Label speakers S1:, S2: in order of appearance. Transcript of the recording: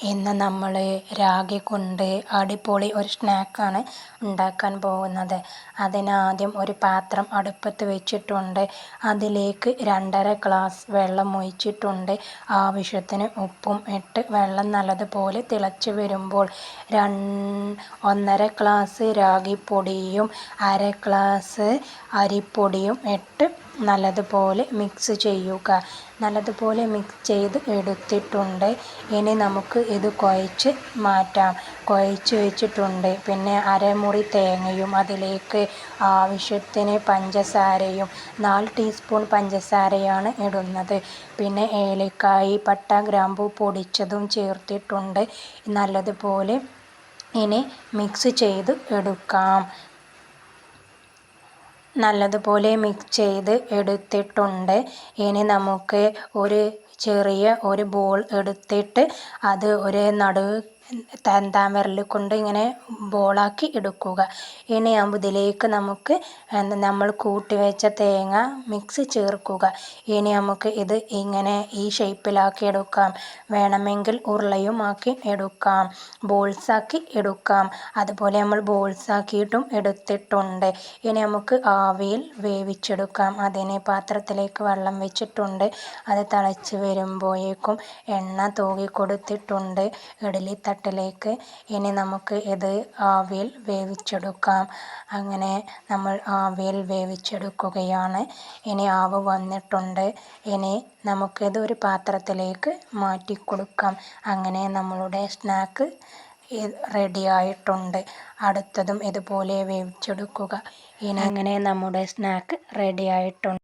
S1: ഇന്ന് നമ്മൾ രാഗി കൊണ്ട് അടിപൊളി ഒരു സ്നാക്കാണ് ഉണ്ടാക്കാൻ പോകുന്നത്. അതിനാദ്യം ഒരു പാത്രം അടുപ്പത്ത് വെച്ചിട്ടുണ്ട്. അതിലേക്ക് രണ്ടര ഗ്ലാസ് വെള്ളം ഒഴിച്ചിട്ടുണ്ട്. ആവശ്യത്തിന് ഉപ്പും ഇട്ട് വെള്ളം നല്ലതുപോലെ തിളച്ച് വരുമ്പോൾ ഒന്നര ഗ്ലാസ് രാഗിപ്പൊടിയും അര ഗ്ലാസ് അരിപ്പൊടിയും ഇട്ട് നല്ലതുപോലെ മിക്സ് ചെയ്യുക. നല്ലതുപോലെ മിക്സ് ചെയ്ത് എടുത്തിട്ടുണ്ട്. ഇനി നമുക്ക് ഇത് കുഴച്ച് മാറ്റാം. കുഴച്ച് വെച്ചിട്ടുണ്ട്. പിന്നെ അരമുറി തേങ്ങയും അതിലേക്ക് ആവശ്യത്തിന് പഞ്ചസാരയും നാല് ടീസ്പൂൺ പഞ്ചസാരയാണ് ഇടുന്നത്. പിന്നെ ഏലക്കായി പട്ട ഗ്രാമ്പു പൊടിച്ചതും ചേർത്തിട്ടുണ്ട്. നല്ലതുപോലെ ഇനി മിക്സ് ചെയ്ത് എടുക്കാം. നല്ലതുപോലെ മിക്സ് ചെയ്ത് എടുത്തിട്ടുണ്ട്. ഇനി നമുക്ക് ഒരു ചെറിയ ഒരു ബോൾ എടുത്തിട്ട് അത് ഒരു നടു വിരൽ കൊണ്ട് ഇങ്ങനെ ബോളാക്കി എടുക്കുക. ഇനിയാകുമ്പോൾ ഇതിലേക്ക് നമുക്ക് നമ്മൾ കൂട്ടി വെച്ച തേങ്ങ മിക്സ് ചേർക്കുക. ഇനി നമുക്ക് ഇത് ഇങ്ങനെ ഈ ഷേപ്പിലാക്കി എടുക്കാം. വേണമെങ്കിൽ ഉരുളയും ആക്കി എടുക്കാം. ബോൾസാക്കി എടുക്കാം. അതുപോലെ നമ്മൾ ബോൾസാക്കിയിട്ടും എടുത്തിട്ടുണ്ട്. ഇനി നമുക്ക് ആവിയിൽ വേവിച്ചെടുക്കാം. അതിനെ പാത്രത്തിലേക്ക് വെള്ളം വെച്ചിട്ടുണ്ട്. അത് തിളച്ച് വരുമ്പോഴേക്കും എണ്ണ തൂകി കൊടുത്തിട്ടുണ്ട്. ഇഡലി തട്ടിലേക്ക് ഇനി നമുക്ക് ഇത് ആവിയിൽ വേവിച്ചെടുക്കാം. അങ്ങനെ നമ്മൾ ആവിയിൽ വേവിച്ചെടുക്കുകയാണ്. ഇനി ആവ് വന്നിട്ടുണ്ട്. ഇനി നമുക്കിത് ഒരു പാത്രത്തിലേക്ക് മാറ്റി കൊടുക്കാം അങ്ങനെ നമ്മളുടെ സ്നാക്ക് റെഡി ആയിട്ടുണ്ട്. അടുത്തതും ഇതുപോലെ വേവിച്ചെടുക്കുക. ഇനി അങ്ങനെ നമ്മുടെ സ്നാക്ക് റെഡി ആയിട്ടുണ്ട്.